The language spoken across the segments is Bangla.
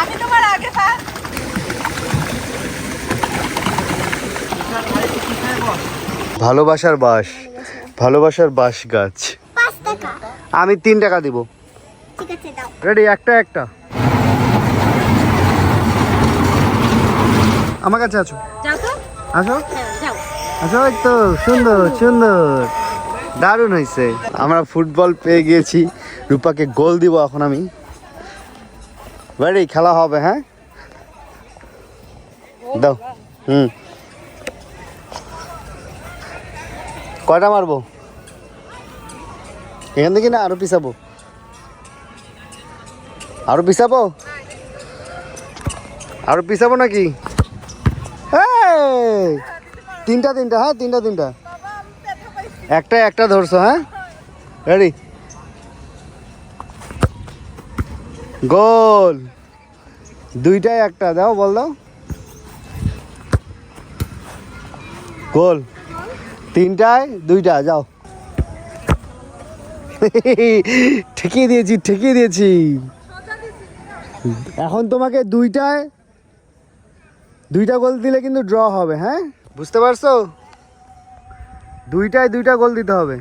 আমি তোমার আগে ভালোবাসার বাস ভালোবাসার বাস গাছ। আমি তিন টাকা দিব। ঠিক আছে দাও। রেডি একটা একটা। আমার কাছে আছো? যাও তো। আসো। হ্যাঁ যাও। ওই তো সুন্দর সুন্দর। দারুণ হয়েছে আমরা ফুটবল পেয়ে গিয়েছি। রূপাকে গোল দিব এখন আমি। রেডি খেলা হবে হ্যাঁ? দাও। হুম। কয়টা মারবো? এখান থেকে না আরও পিছাবো? আরও পিছাবো? আরও পিছাবো নাকি! তিনটা তিনটা হ্যাঁ তিনটা তিনটা। একটা একটা ধরছো হ্যাঁ? Ready goal. দুইটাই একটা, দাও, বল দাও। গোল। তিনটায়, দুইটা, যাও। ঠেকিয়ে দিয়েছি ঠেকিয়ে দিয়েছি। এখন তোমাকে দুইটায়, দুইটা গোল দিলে কিন্তু ড্র হবে হ্যাঁ? বুঝতে পারছ? দুইটায় দুইটা গোল দিতে হবে।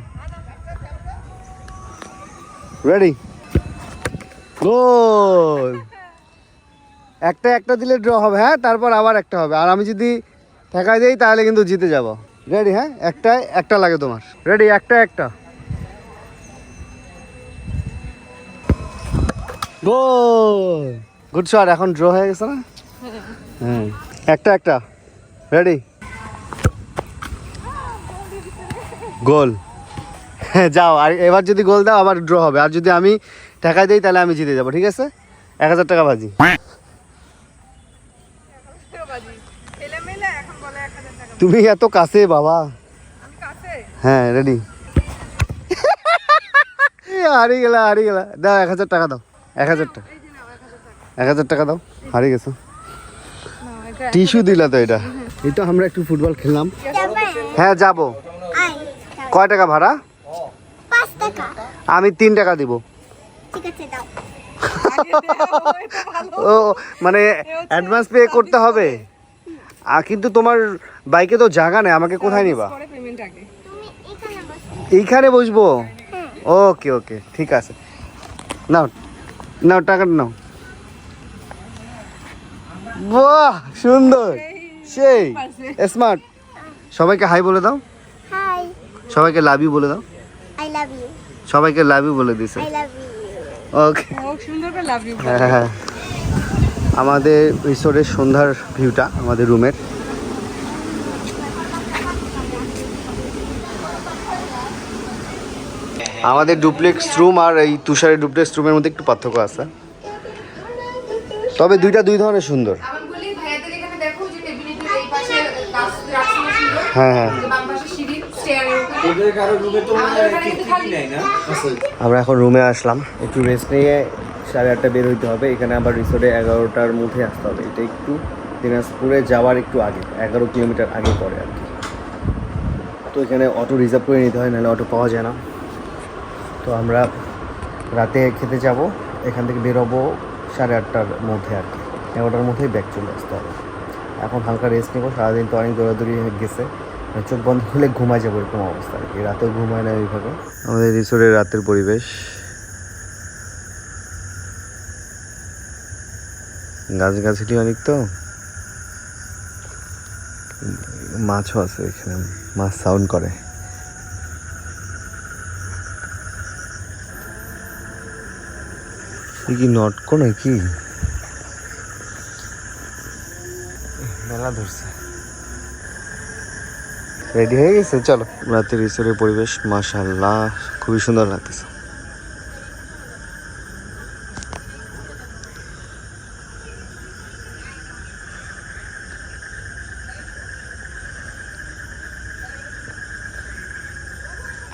রেডি গোল একটা একটা দিলে ড্র হবে হ্যাঁ? তারপর আবার একটা হবে। আর আমি যদি ঠেকাই দিই, তাহলে কিন্তু জিতে যাব। রেডি হ্যাঁ? একটাই একটা লাগে তোমার। রেডি একটা একটা। গোল গুড শট এখন ড্র হয়ে গেছে না? হ্যাঁ একটা একটা। রেডি গোল হ্যাঁ যাও, আর এবার যদি গোল দাও, আবার ড্র হবে। আর যদি আমি টাকা দিই তাহলে আমি জিতে যাব ঠিক আছে? এক হাজার টাকা বাজি। ছেলে মেলে এখন বলে এক হাজার টাকা তুমি এত কাছে বাবা। হ্যাঁ রেডি হারিয়ে গেলা হারিয়ে গেলা। দাও এক হাজার টাকা দাও এক হাজার টাকা। এক হাজার টাকা দাও হারিয়ে গেছো। এটা টিস্যু দিলা তো এটা। এই তো আমরা একটু ফুটবল খেললাম। হ্যাঁ যাব। কয় টাকা ভাড়া? আমি তিন টাকা দিব। ঠিক আছে দাও আগে দেও, এটা ভালো ও মানে অ্যাডভান্স পে করতে হবে? আর কিন্তু তোমার বাইকে তো জায়গা নেই আমাকে কোথায় নিবা? করে পেমেন্ট আগে। তুমি এখানে বসো। এইখানে বসবো? ওকে ওকে ঠিক আছে। নাও নাও টাকাটা নাও। বাহ সুন্দর। সেই স্মার্ট সবাইকে হাই বলে দাও। সবাইকে লাভ ইউ বলে দাও। আই লাভ ইউ সবাইকে লাভ ইউ বলে দিছে আই লাভ ইউ ওকে সুন্দর করে লাভ ইউ হ্যাঁ হ্যাঁ আমাদের রিসোর্টের সন্ধ্যার ভিউটা আমাদের রুমের আমাদের ডুপ্লেক্স রুম আর এই তুষারের ডুপ্লেক্স রুমের মধ্যে একটু পার্থক্য আছে। তবে দুইটা দুই ধরনের সুন্দর। হ্যাঁ হ্যাঁ। আমরা এখন রুমে আসলাম। একটু রেস্ট নিয়ে সাড়ে আটটা বের হইতে হবে। এখানে আবার রিসোর্টে এগারোটার মধ্যে আসতে হবে। এটা একটু দিনাজপুরে যাওয়ার একটু আগে এগারো কিলোমিটার আগে পড়ে আর কি। তো এখানে অটো রিজার্ভ করে নিতে হয় নাহলে অটো পাওয়া যায় না। তো আমরা রাতে খেতে যাব। এখান থেকে বেরোবো সাড়ে আটটার মধ্যে আর কি। এগারোটার মধ্যেই ব্যাগ চলে আসতে হবে। এখন হালকা রেস্ট নেব। সারাদিন তো অনেক দৌড়াদৌড়ি গেছে। চোখ বন্ধ হলে ঘুমায় যাব এরকম অবস্থা। আর কি রাতেও ঘুমায় না ওইভাবে আমাদের রিসোর্টের রাতের পরিবেশ। গাছ গাছালি অনেক তো। মাছও আছে এখানে মাছ সাউন্ড করে। কি নটকো নাকি? মেলা ধরছে। রেডি হয়ে গেছে? চলো। রাতের রিসোর্টের পরিবেশ মাশাল্লাহ খুবই সুন্দর লাগতেছে।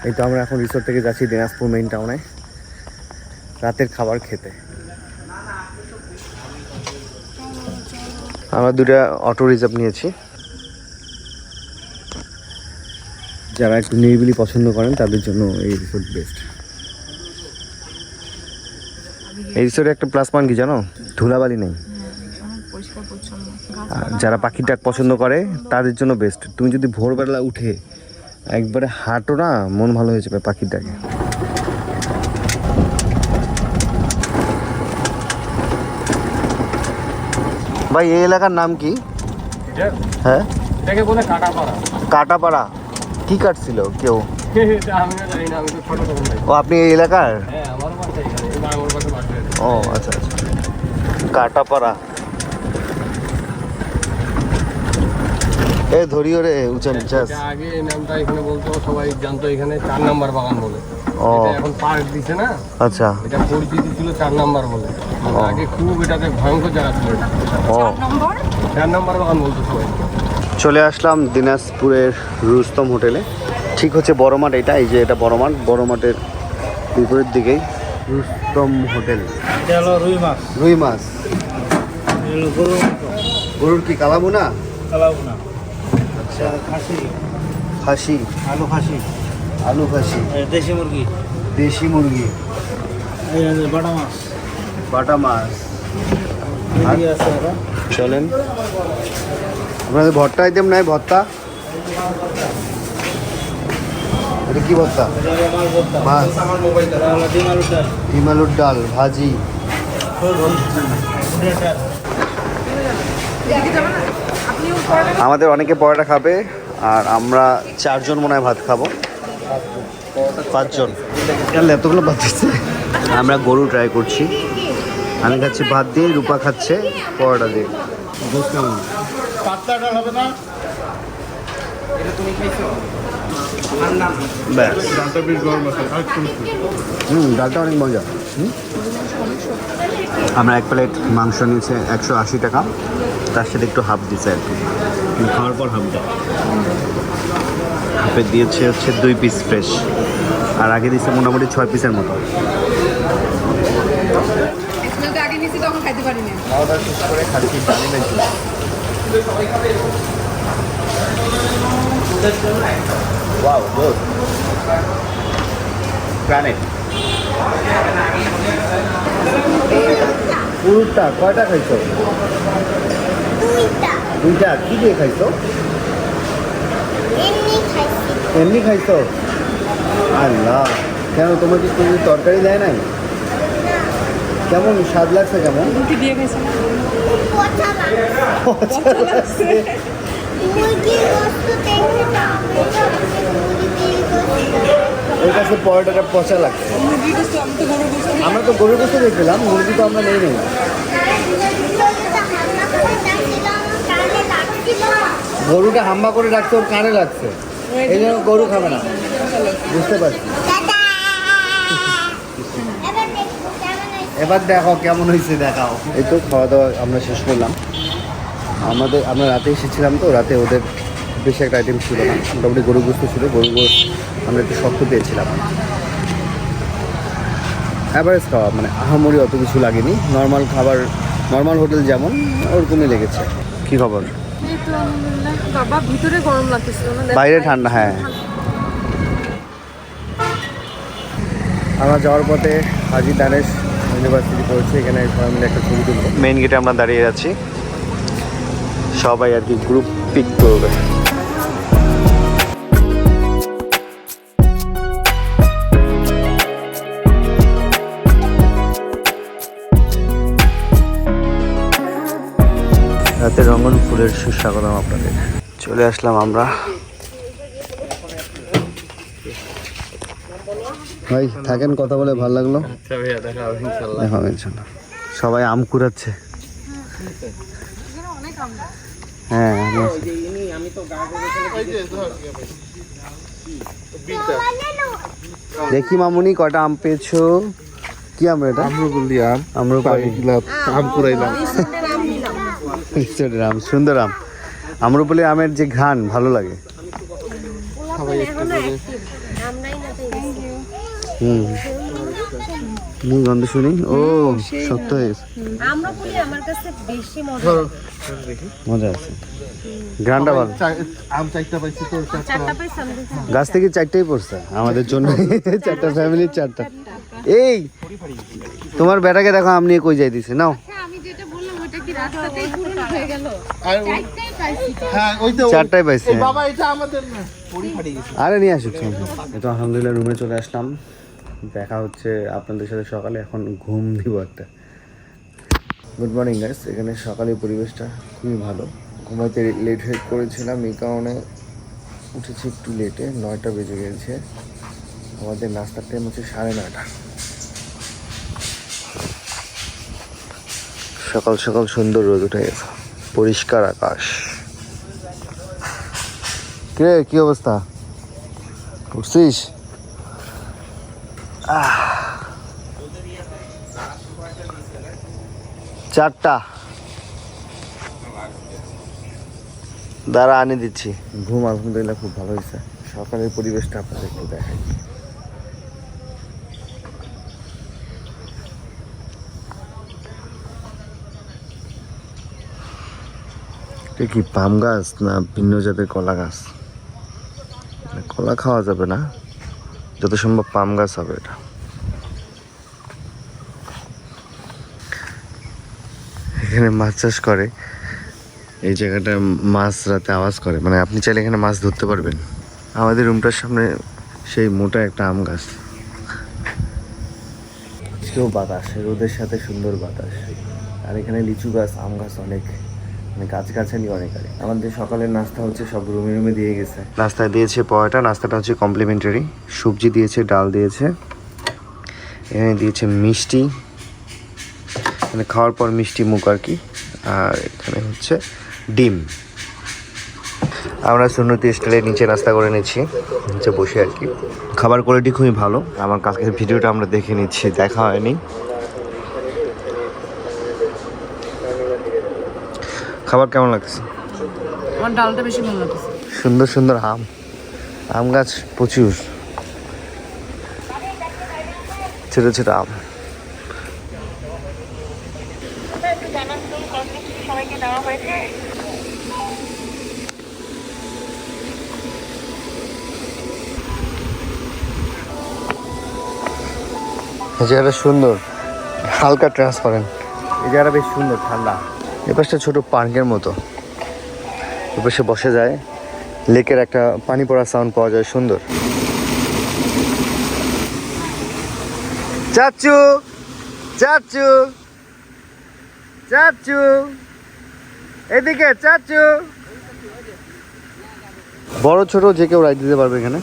এই তো আমরা এখন রিসোর্ট থেকে যাচ্ছি দিনাজপুর মেইন টাউনে রাতের খাবার খেতে। আমরা দুটা অটো রিজার্ভ নিয়েছি। যারা একটু নিরিবিলি পছন্দ করেন তাদের জন্য এই রিসোর্ট বেস্ট এই রিসোর্টে একটা প্লাস পয়েন্ট কি জানো? ধুলাবালি নেই। আর যারা পাখি ডাক পছন্দ করে তাদের জন্য বেস্ট তুমি যদি ভোরবেলা উঠে একবারে হাঁটো না মন ভালো হয়ে যাবে পাখির ডাকে ভাই এই এলাকার নাম কি? হ্যাঁ? এটাকে বলে কাটাপাড়া। কাটাপাড়া। কি কাটছিল কেউ? ও আপনি এই এলাকার? হ্যাঁ ও আচ্ছা আচ্ছা। কাটাপাড়া। এ ধরিও রে উঁচা নিচা আগে নামটা এখানে বলতো সবাই জানতো এখানে চার নাম্বার বাগান বলে। ও। এটা এখন পার্ক দিছে না? আচ্ছা। এটা পরিচিতি ছিল চার নাম্বার বলে। আগে খুব এটাতে ভয়ঙ্কর জায়গা ছিল চার নাম্বার বাগান বলতো সবাই। চলে আসলাম দিনাজপুরের রুস্তম হোটেলে। ঠিক হচ্ছে বড় মাঠ এটা এই যে এটা বড় মাঠ বড় মাঠের বিপরীত দিকেই রুস্তম হোটেল। এটা হলো রুই মাছ। রুই গরুর কি কালাবো না কালাবো না আচ্ছা। খাসি। খাসি। আলু খাসি। আলু খাসি। দেশি মুরগি। দেশি মুরগি। বাটা মাছ। বাটা চলেন। আপনাদের ভর্তা আইটেম নাই ভর্তা? এটা কি ভর্তা? মাছ। ডিম আলুর ডাল ভাজি। আমাদের অনেকে পরোটা খাবে আর আমরা চারজন মনে হয় ভাত খাব। পাঁচজন। এতগুলো ভাত দিচ্ছে। আমরা গরু ট্রাই করছি। আমি খাচ্ছি ভাত দিয়ে রূপা খাচ্ছে পরোটা দিয়ে। পাতলা ডাল হবে না। ব্যাস। ডালটা বেশ গরম আছে হুম ডালটা অনেক মজা। হুম? আমরা এক প্লেট মাংস নিয়েছে একশো আশি টাকা। তার সাথে একটু হাফ দিচ্ছে আর কি। খাওয়ার পর হাফ দেয় হাফে দিয়েছে হচ্ছে দুই পিস ফ্রেশ আর আগে দিচ্ছে মোটামুটি ছয় পিসের মতো। স্মেলটা আগে নিয়েছি তখন খাইতে পারি না খাওয়া দাওয়া শেষ করে খাচ্ছি ডালিমের জুস ওয়াও গুড প্ল্যানেট পুরুষটা কয়টা খাইছো? দুইটা। দুইটা কি দিয়ে খাইছো? এমনি খাইছি। এমনি খাইছো? আল্লাহ কেন তোমার কি কোনো তরকারি দেয় নাই? কেমন স্বাদ লাগছে কেমন? রুটি দিয়ে খাইছে না ওর কাছে পরোটাটা পচা লাগছে। আমরা তো গরু গোস্ত দেখলাম, মুরগি তো আমরা নেই নেই। গরুটা হাম্বা করে রাখতে ওর কানে লাগছে। এই জন্য গরু খাবে না। বুঝতে পারছি। এবার দেখো কেমন হয়েছে দেখাও। এই তো খাওয়া দাওয়া আমরা শেষ করলাম। আমাদের আমরা রাতে এসেছিলাম তো রাতে ওদের বেশি একটা আইটেম ছিল না। মোটামুটি গরু গোস্ত ছিল গরু গোস্ত আমরা একটু শক্ত পেয়েছিলাম অ্যাভারেজ খাওয়া মানে আহামরি অত কিছু লাগেনি। নর্মাল খাবার নর্মাল হোটেল যেমন ওরকমই লেগেছে। কি খবর? এই তো আলহামদুলিল্লাহ বাবা ভিতরে গরম লাগতেছিল বাইরে ঠান্ডা হ্যাঁ। আমরা যাওয়ার পথে হাজি দানেশ ইউনিভার্সিটি পড়েছি এখানে সবাই মিলে একটা ছবি তুলবো। মেইন গেটে আমরা দাঁড়িয়ে আছি। সবাই আর কি গ্রুপ পিক করবে। রাতে রঙন ফুলের সুস্বাগতম আপনাদের। চলে আসলাম আমরা। ভাই থাকেন কথা বলে ভালো লাগল। আচ্ছা দেখা হবে ইনশাল্লাহ। সবাই আম কুড়াচ্ছে। হ্যাঁ দেখি মামুনি কটা আম পেয়েছ? কি আম এটা? আমরুগুলি আম। আম্রপালি আম কুড়াইলাম। আম সুন্দর আম। আম্রপালি আমের যে ঘ্রাণ ভালো লাগে। হুম। গন্ধ শুনি? ও শক্ত হয়ে গেছে। আম্রপুলি আমার কাছে বেশি মজা মজা আছে। ঘ্রাণটা ভালো। আম চারটা পাইছি তোর চারটা। পাইছি গাছ থেকে চারটেই পড়ছে। আমাদের জন্য চারটা ফ্যামিলির চারটা এই তোমার বেটাকে দেখো আম নিয়ে কই যাই দিছে নাও। হ্যাঁ, আমি যেটা বললাম এটা কি রাস্তাতেই পূরণ হয়ে গেল? আর চারটাই পাইছি হ্যাঁ ওই তো চারটায় পাইছি। বাবা এটা আমাদের না পরি ফাটিয়ে গেছে। আরে নিয়ে আসুক তো আলহামদুলিল্লাহ রুমে চলে আসলাম। দেখা হচ্ছে আপনাদের সাথে সকালে, এখন ঘুম দিব একটা। গুড মর্নিং গাইস এখানে সকালে পরিবেশটা খুবই ভালো। ঘুমাইতে লেট হয়ে করেছিলাম এই কারণে উঠেছি একটু লেটে নয়টা বেজে গেছে। আমাদের নাস্তার টাইম হচ্ছে সাড়ে নয়টা। সকাল সকাল সুন্দর রোদ উঠে গেছে। পরিষ্কার আকাশ। কিরে কি অবস্থা? উঠছিস। চারটা। দাঁড়া আনি দিচ্ছি। ঘুম আলহামদুলিল্লাহ খুব ভালো হয়েছে। সকালের পরিবেশটা আপনাদের একটু দেখাই। এটা কি পাম গাছ না ভিন্ন জাতের কলা গাছ? কলা খাওয়া যাবে না? যত সম্ভব পাম গাছ হবে এটা। এখানে মাছ চাষ করে। এই জায়গাটা মাছ রাতে আওয়াজ করে। মানে আপনি চাইলে এখানে মাছ ধরতে পারবেন। আমাদের রুমটার সামনে সেই মোটা একটা আম গাছ। আজকেও বাতাস, রোদের সাথে সুন্দর বাতাস। আর এখানে লিচু গাছ, আম গাছ অনেক। মানে গাছ অনেক আছে আমাদের সকালের নাস্তা হচ্ছে সব রুমে রুমে দিয়ে গেছে। নাস্তায় দিয়েছে পরোটা, নাস্তাটা হচ্ছে কমপ্লিমেন্টারি সবজি দিয়েছে, ডাল দিয়েছে। এখানে দিয়েছে মিষ্টি। মানে খাওয়ার পর মিষ্টি মুখ আর কি। আর এখানে হচ্ছে ডিম। আমরা সুন্নতি স্টাইলে নিচে নাস্তা করে নিচ্ছি। নিচে বসে আর কি। খাবার কোয়ালিটি খুবই ভালো। আমার কালকের ভিডিওটা আমরা দেখে নিচ্ছি। দেখা হয়নি। খাবার কেমন লাগছে আমার ডালটা বেশি ভালো লাগছে সুন্দর সুন্দর আম। আম গাছ প্রচুর। ছোট ছোট আম। এই জায়গাটা সুন্দর। হালকা ট্রান্সপারেন্ট এই জায়গাটা বেশ সুন্দর ঠান্ডা। এ পাশটা ছোট পার্কের মতো। এপাশে বসে যায়, লেকের একটা পানি পড়ার সাউন্ড পাওয়া যায় সুন্দর। চাচু চাচু চাচু এদিকে চাচু বড় ছোট যে কেউ রাইড দিতে পারবে এখানে।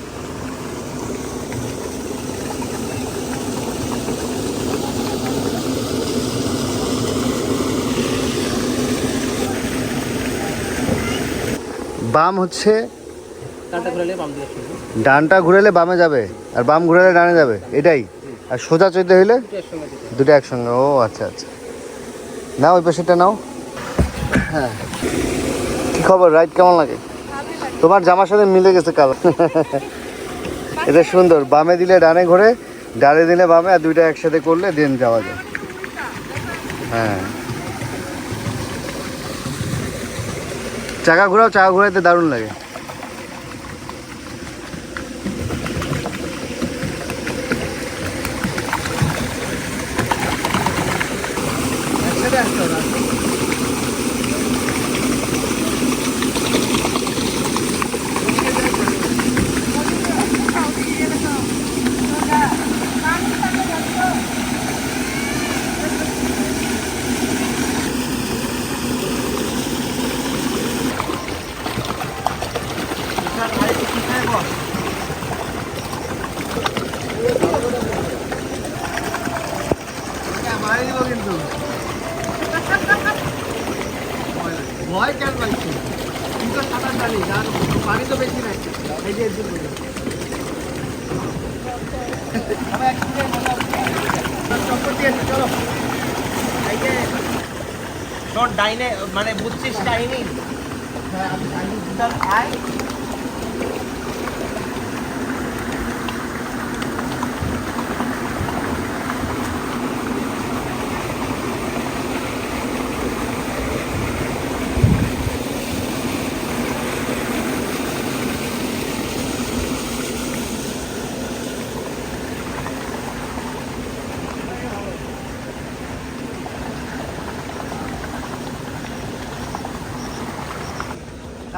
বাম হচ্ছে ডানটা ঘুরেলে বামে যাবে আর বাম ঘুরালে ডানে যাবে এটাই। আর সোজা চলতে হইলে দুটো একসঙ্গে ও আচ্ছা আচ্ছা। নাও ওই পাশেটা নাও। হ্যাঁ। কি খবর? রাইড কেমন লাগে? তোমার জামার সাথে মিলে গেছে কাল। এটা সুন্দর বামে দিলে ডানে ঘোরে ডানে দিলে বামে আর দুইটা একসাথে করলে দেন যাওয়া যায়। হ্যাঁ। চাকা ঘোরাও চাকা ঘোরাইতে দারুণ লাগে।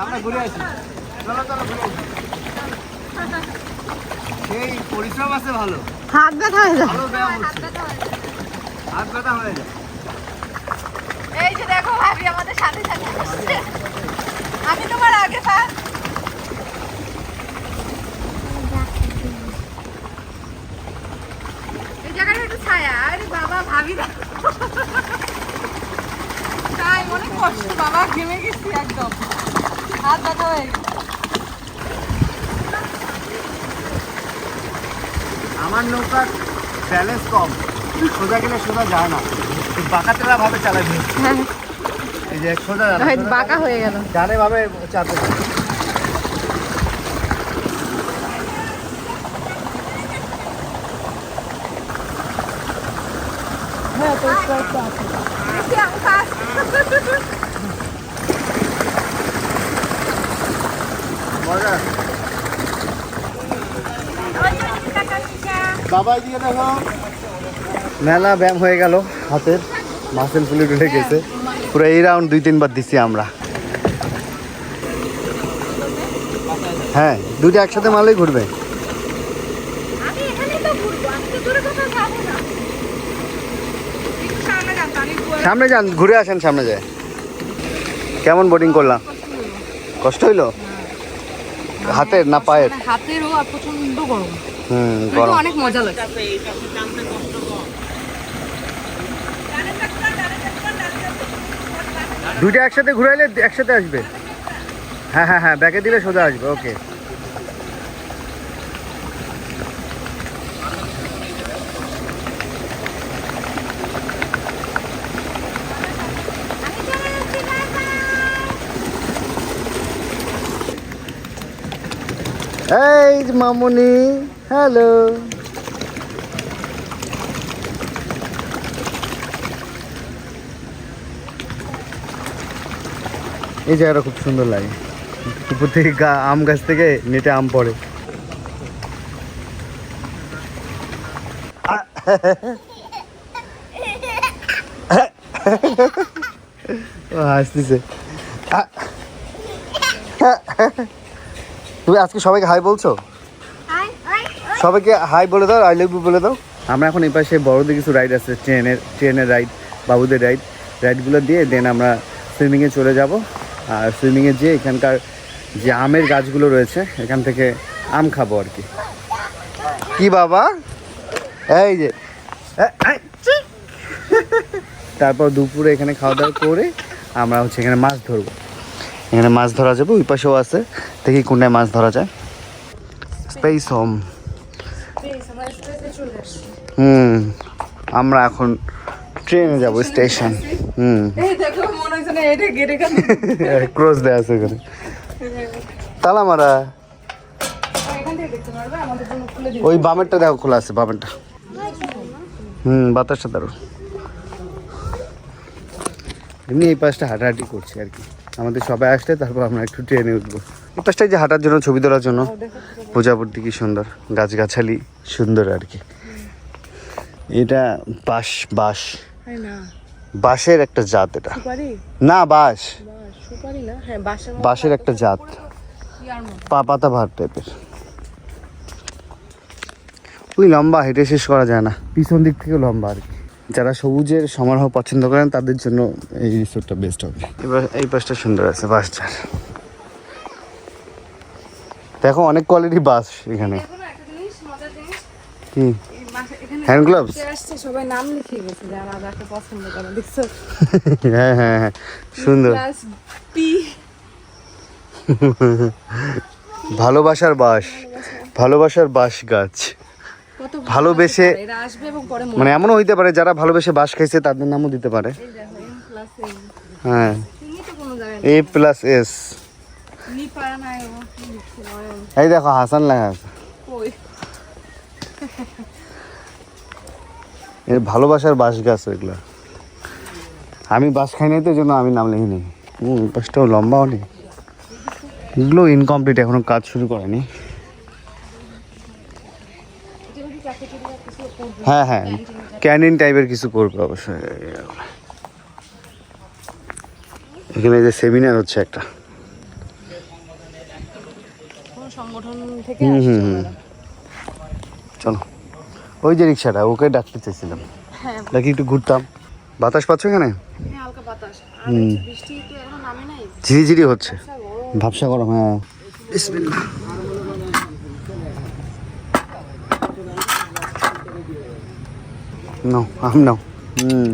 আমরা ঘুরে আসি। চলো চলো ঘুরে আসি। সেই পরিশ্রম আছে ভালো। হাত ব্যথা হয়ে যায়। ভালো ব্যায়াম হচ্ছে। হাত ব্যথা হয়ে যায়। এই যে দেখো ভাবি আমাদের সাথে সাথে আসছে। আমি তোমার আগে ফার্স্ট এই জায়গাটা একটু ছায়া। আরে বাবা ভাবি দেখো তাই অনেক কষ্ট বাবা ঘেমে গেছি একদম হাত ব্যথা হয়ে আমার নৌকার ব্যালেন্স কম সোজা গেলে সোজা যায় না বাঁকাতেরা ভাবে চালাবে এই যে সোজা বাঁকা হয়ে গেল ডানে ভাবে চাপে দেখি আমি ফার্স্ট মজা মেলা ব্যায়াম হয়ে গেল হাতের। মাসেল ফুলে উঠে গেছে। পুরো এই রাউন্ড দুই, তিনবার দিছি আমরা। হ্যাঁ দুইটা একসাথে মারলেই ঘুরবে। আমি এখানেই তো ঘুরবো। আমি তো দূরে কোথাও না একটু সামনে যান পানি সামনে যান ঘুরে আসেন সামনে যায়। কেমন বোটিং করলাম? কষ্ট হইল? হাতের না পায়ের? মানে হাতেরও আর প্রচণ্ড গরম। হুম গরম। অনেক মজা লাগে দুইটা একসাথে ঘুরাইলে একসাথে আসবে। হ্যাঁ হ্যাঁ হ্যাঁ ব্যাকে দিলে সোজা আসবে ওকে এই মামুনি, হ্যালো। এই জায়গাটা খুব সুন্দর লাগে। উপর থেকে গা, আম গাছ থেকে নেটে আম পড়ে। হাসতেছে। তুমি আজকে সবাইকে হাই বলছো? সবাইকে হাই বলে দাও আই লাভ ইউ বলে দাও। আমরা এখন এই পাশে বড়দের কিছু রাইড আছে ট্রেনের ট্রেনের রাইড বাবুদের রাইড রাইডগুলো দিয়ে দেন আমরা সুইমিংয়ে চলে যাব। আর সুইমিংয়ে যেয়ে এখানকার যে আমের গাছগুলো রয়েছে এখান থেকে আম খাব আর কি। কি বাবা? এই যে। তারপর দুপুরে এখানে খাওয়া দাওয়া করে আমরা হচ্ছে এখানে মাছ ধরবো। এখানে মাছ ধরা যাবে ওই পাশেও আছে। দেখি কোনটায় মাছ ধরা যায়। স্পেস হোম হুম আমরা এখন ট্রেনে যাব স্টেশন। হুম। ক্রস দেওয়া আছে এখানে। তালা মারা। দিন ওই বামেরটা দেখো খোলা আছে বামেরটা। হুম বাতাসটা দারুণ। এমনি এই পাশটা হাঁটাহাঁটি করছি আর কি। আমাদের সবাই আসলে তারপর আমরা একটু ট্রেনে উঠবো। এই যে হাঁটার জন্য ছবি তোলার জন্য। প্রজাপতি কি সুন্দর। গাছগাছালি সুন্দর আর কি। এটা বাঁশ না? বাঁশের একটা জাত এটা। না বাঁশ। হ্যাঁ বাঁশের একটা জাত। পা পাতা ভাত টাইপের। ওই লম্বা হেঁটে শেষ করা যায় না। পিছন দিক থেকে লম্বা আর কি। যারা সবুজের সমারোহ পছন্দ করেন তাদের জন্য এই রিসোর্টটা বেস্ট হবে। এবার এই পাশটা সুন্দর আছে বাসটার দেখো অনেক কোয়ালিটি বাস এখানে। কি? এই মাসে এখানে হ্যান্ড গ্লাভস সবাই নাম লিখে গেছে যারা যাকে পছন্দ করে দেখছ? হ্যাঁ হ্যাঁ হ্যাঁ সুন্দর। ভালোবাসার বাস ভালোবাসার বাস গাছ। ভালোবেসে- মানে এমনও হইতে পারে যারা ভালোবেসে বাস খাইছে তাদের নামও দিতে পারে। হ্যাঁ। এ প্লাস এস এই দেখো হাসান আছে। এর ভালোবাসার বাস গাছ এগুলো আমি বাস খাই নাই তো জন্য আমি নাম লিখিনি। বাসটাও লম্বাও নেই। এগুলো ইনকমপ্লিট এখনও কাজ শুরু করেনি। হ্যাঁ হ্যাঁ। ক্যানিন টাইপের কিছু করবে অবশ্যই। এখানে যে সেমিনার হচ্ছে একটা। হুম হুম হুম। চলো। ওই যে রিক্সাটা ওকে ডাকতে চাইছিলাম। ডাকি একটু ঘুরতাম। বাতাস পাচ্ছ এখানে? ঝিরিঝিরি হচ্ছে। ভাবসা গরম। হ্যাঁ। নাও আম নাও হুম।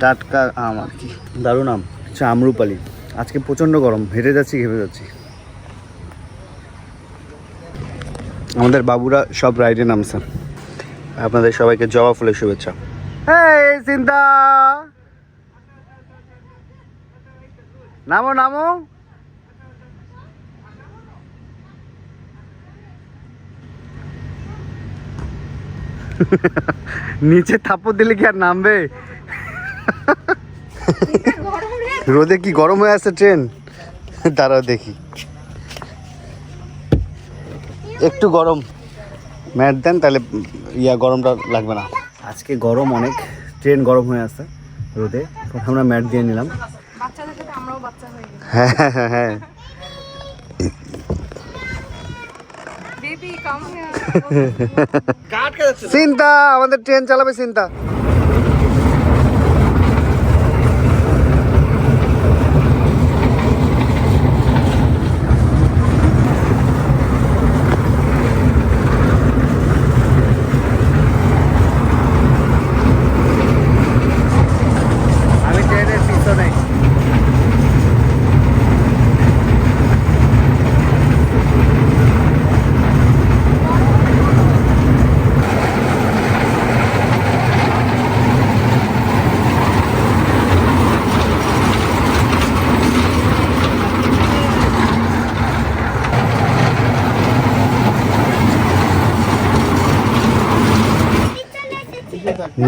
টাটকা আম আর কি। দারুণ আম। আচ্ছা আমরুপালি। আজকে প্রচণ্ড গরম। হেঁটে যাচ্ছি ঘেপে যাচ্ছি। আমাদের বাবুরা সব রাইডে নামছে। আপনাদের সবাইকে জবা ফুলের শুভেচ্ছা। এই চিন্তা নামো নামো। নিচে থাপ্পড় দিলে কি আর নামবে? রোদে কি গরম হয়ে আছে ট্রেন? দাঁড়াও দেখি। একটু গরম। ম্যাট দেন তাহলে ইয়া গরমটা লাগবে না। আজকে গরম অনেক ট্রেন গরম হয়ে আছে রোদে। প্রথমে আমরা ম্যাট দিয়ে নিলাম। হয়ে হ্যাঁ হ্যাঁ হ্যাঁ হ্যাঁ বেবি কাম হিয়ার চিন্তা আমাদের ট্রেন চালাবে চিন্তা আমি ট্রেনের পিছনে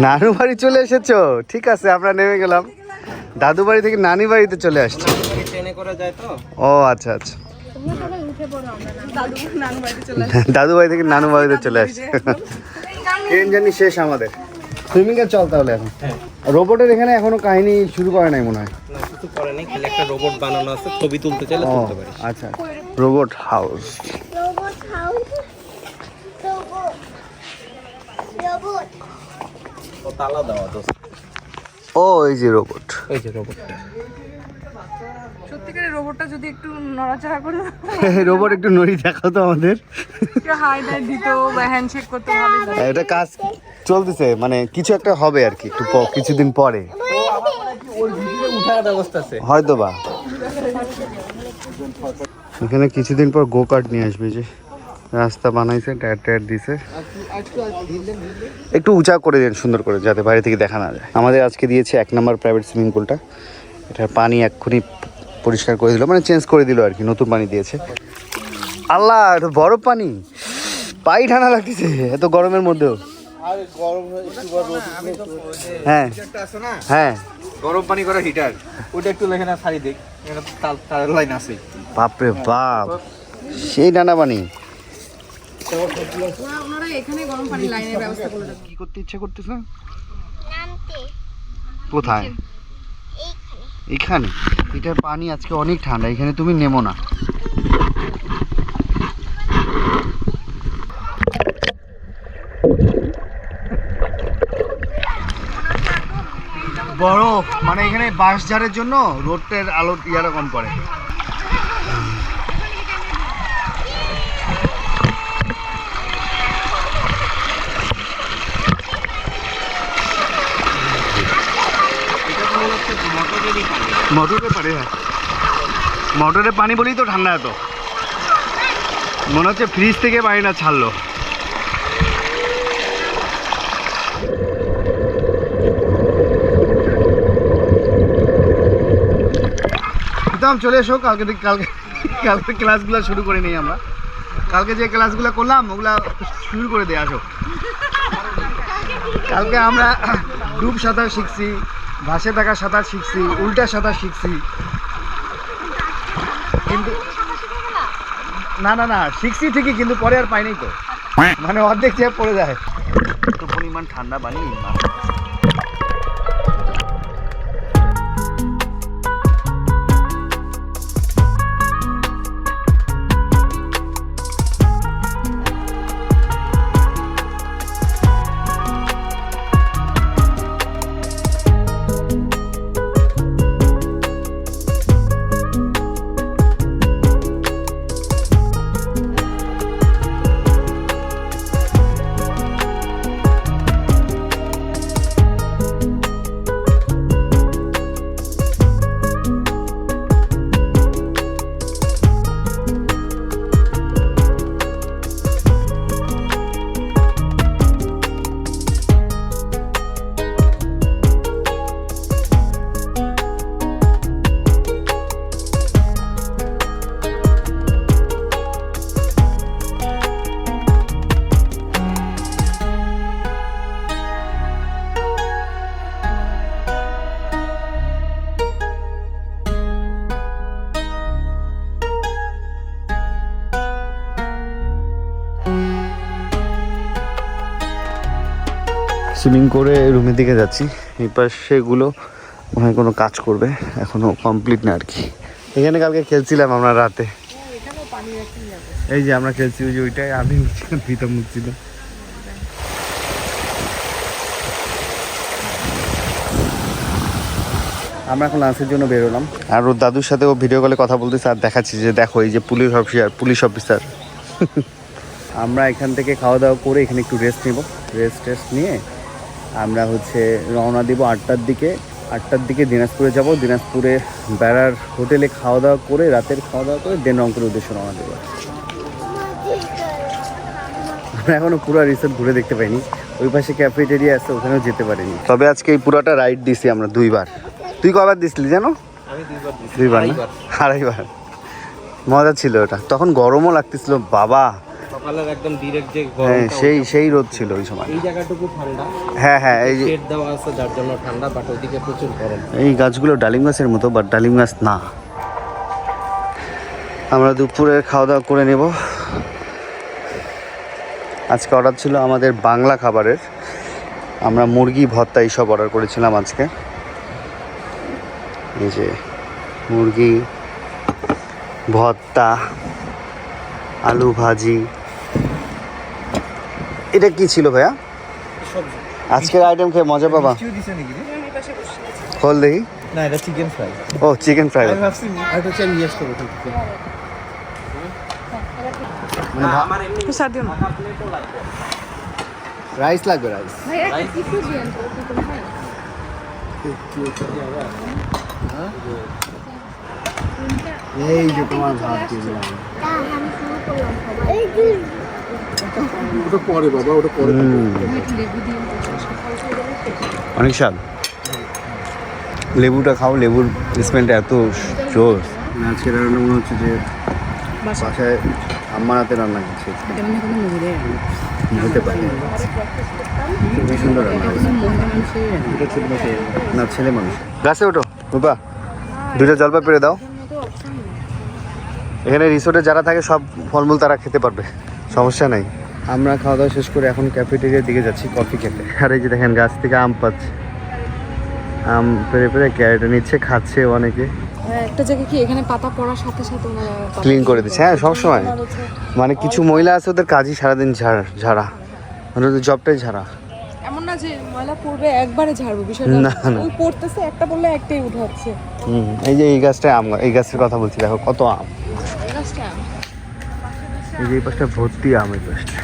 নানু বাড়ি চলে এসেছ? ঠিক আছে আমরা নেমে গেলাম। দাদু বাড়ি থেকে নানি বাড়িতে চলে আসছি। ও আচ্ছা আচ্ছা। তোমরা সবাই উঠে পড়ো আমরা দাদু বাড়ি থেকে নানু বাড়িতে চলে আসছে। ট্রেন জার্নি শেষ আমাদের। সুইমিং এর চল তাহলে এখন। রোবটের এখানে এখনও কাহিনী শুরু করে নাই মনে হয়। একটা রোবট বানানো আছে ছবি তুলতে চাইলে তুলতে পারিস। আচ্ছা। Robot house. Robot house robot robot ও তালা দেওয়া দোস্ত ও এই যে রোবট ওই যে রোবটটা সত্যিকারের রোবটটা যদি একটু নড়াচড়া করে রোবট একটু নড়ি দেখাও তো আমাদের। হাই টাই দিত বা হ্যান্ডশেক করতে ভালোই এটা কাজ চলতেছে মানে কিছু একটা হবে আর কি একটু কিছুদিন পরে। ওর ভিতরে উঠার ব্যবস্থা আছে হয়তো বা এখানে কিছুদিন পর গো কার্ট নিয়ে আসবে যে। রাস্তা বানাইছে টায়ার টায়ার দিছে। একটু উঁচা করে দেন সুন্দর করে যাতে বাইরে থেকে দেখা না যায়। আমাদের আজকে দিয়েছে এক নম্বর প্রাইভেট সুইমিং পুলটা এটার পানি এক্ষুনি পরিষ্কার করে দিল মানে চেঞ্জ করে দিল আর কি নতুন পানি দিয়েছে। আল্লাহ এটা বরফ পানি। পাই ঠান্ডা লাগতেছে এত গরমের মধ্যেও। হ্যাঁ একটা আছে না? হ্যাঁ। গরম পানি করা হিটার ওটা একটু লেখে না সারি দেখ এটা তার তারের লাইন আছে বাপরে বাপ সেই ডানা পানি। লাইনের ব্যবস্থা কি করতে ইচ্ছে করতেছে? কোথায়? এখানে এটার পানি আজকে অনেক ঠান্ডা, এখানে তুমি নেমো না। বড় মানে এখানে বাঁশ ঝাড়ের জন্য রোডের আলো ইয়ারা কম করে মোটরের পারে হ্যাঁ। মোটরে পানি বলেই তো ঠান্ডা এত। মনে হচ্ছে ফ্রিজ থেকে পানি না ছাড়লো চলে এসো, কালকে কালকে কালকে ক্লাসগুলো শুরু করে নিই আমরা। কালকে যে ক্লাসগুলো করলাম, ওগুলা শুরু করে দিয়ে আসো। কালকে আমরা ডুব সাঁতার শিখছি। ভাসে থাকা সাঁতার শিখছি উল্টা সাঁতার শিখছি। কিন্তু না না না শিখছি ঠিকই কিন্তু পরে আর পাইনি তো। মানে অর্ধেক চেয়ে পড়ে যায়। একটু পরিমাণ ঠান্ডা পানি করে রুমের দিকে যাচ্ছি। এই পাশেগুলো হয় কোনো কাজ করবে। এখনও কমপ্লিট না আর কি এখানে কালকে খেলছিলাম আমরা রাতে। এই যে আমরা খেলছি, ওই যে ওইটাই। আমি উঠছিলাম প্রীতম উঠছিল আমরা এখন লাঞ্চের জন্য বেরোলাম আর ওর দাদুর সাথে ও ভিডিও কলে কথা বলতেছে আর দেখাচ্ছি যে, দেখো, এই যে পুলিশ অফিসার পুলিশ অফিসার আমরা এখান থেকে খাওয়া দাওয়া করে এখানে একটু রেস্ট নেব। রেস্ট টেস্ট নিয়ে আমরা হচ্ছে রওনা দিব আটটার দিকে। আটটার দিকে দিনাজপুরে যাব। দিনাজপুরে বেড়ার হোটেলে খাওয়া দাওয়া করে রাতের খাওয়া দাওয়া করে দেন রংপুরের উদ্দেশ্যে রওনা দেবো। আমরা এখনও পুরো রিসোর্ট ঘুরে দেখতে পাইনি। ওই পাশে ক্যাফেটেরিয়া আছে ওখানেও যেতে পারিনি। তবে আজকে এই পুরোটা রাইড দিছি আমরা দুইবার। তুই কবার দিছিলি জানো? দুইবার আড়াইবার। মজা ছিল ওটা। তখন গরমও লাগতেছিল বাবা! সকালের একদম ডিরেক্ট যে হ্যাঁ সেই সেই রোদ ছিল ওই সময়। এই জায়গাটুকু ঠান্ডা। হ্যাঁ হ্যাঁ এই যে শেড দেওয়া আছে যার জন্য ঠান্ডা বাট ওইদিকে প্রচুর গরম। এই গাছগুলো ডালিম গাছের মতো বাট ডালিম গাছ না। আমরা দুপুরে খাওয়া দাওয়া করে নেব। আজকে অর্ডার ছিল আমাদের বাংলা খাবারের। আমরা মুরগি ভর্তা এইসব অর্ডার করেছিলাম আজকে। এই যে মুরগি ভর্তা আলু ভাজি এটা কি ছিল ভাইয়া? আজকের আইটেম খেয়ে মজা পাবা? খোল দেখি। না এটা চিকেন ফ্রাই ও চিকেন ফ্রাই আমি ভাবছি চাই নিয়ে আসতে হবে রাইস লাগবে রাইস এই যে তোমার ভাত দিয়ে দিলাম। ওটা পরে বাবা ওটা পরে অনেক স্বাদ। লেবুটা খাও লেবুর স্মেলটা এত জোর। আজকে রান্না মনে হচ্ছে যে বাসায় আম্মার হাতে রান্না করছে। মনে হয়। হতে পারে। খুবই সুন্দর রান্না। না ছেলে মানুষ। গাছে ওঠো রূপা দুইটা জলপাই পেরে দাও। এখানে রিসোর্টে যারা থাকে সব ফলমূল তারা খেতে পারবে। সমস্যা নাই। আমরা খাওয়া দাওয়া শেষ করে এখন ক্যাফেটেরিয়ার দিকে যাচ্ছি কফি খেতে। আর এই যে দেখেন গাছ থেকে আম পাচ্ছে। আম পেরে পেরে ক্যারেটে নিচ্ছে খাচ্ছে অনেকে। হ্যাঁ, একটা কি এখানে পাতা পড়ার সাথে সাথে ক্লিন করে দিচ্ছে। হ্যাঁ সবসময় মানে কিছু মহিলা আছে ওদের কাজই সারাদিন ঝাড় ঝাড়া। মানে ওদের জবটাই ঝাড়া। এমন না যে ময়লা পড়বে একবারে ঝাড়বো বিষয়টা না, না। ওই পড়তেছে একটা একটাই উঠাচ্ছে। হুম এই যে এই আম এই গাছের কথা বলছি দেখো কত আম। এই এই যে এই পাশটা ভর্তি আম এই পাশটা।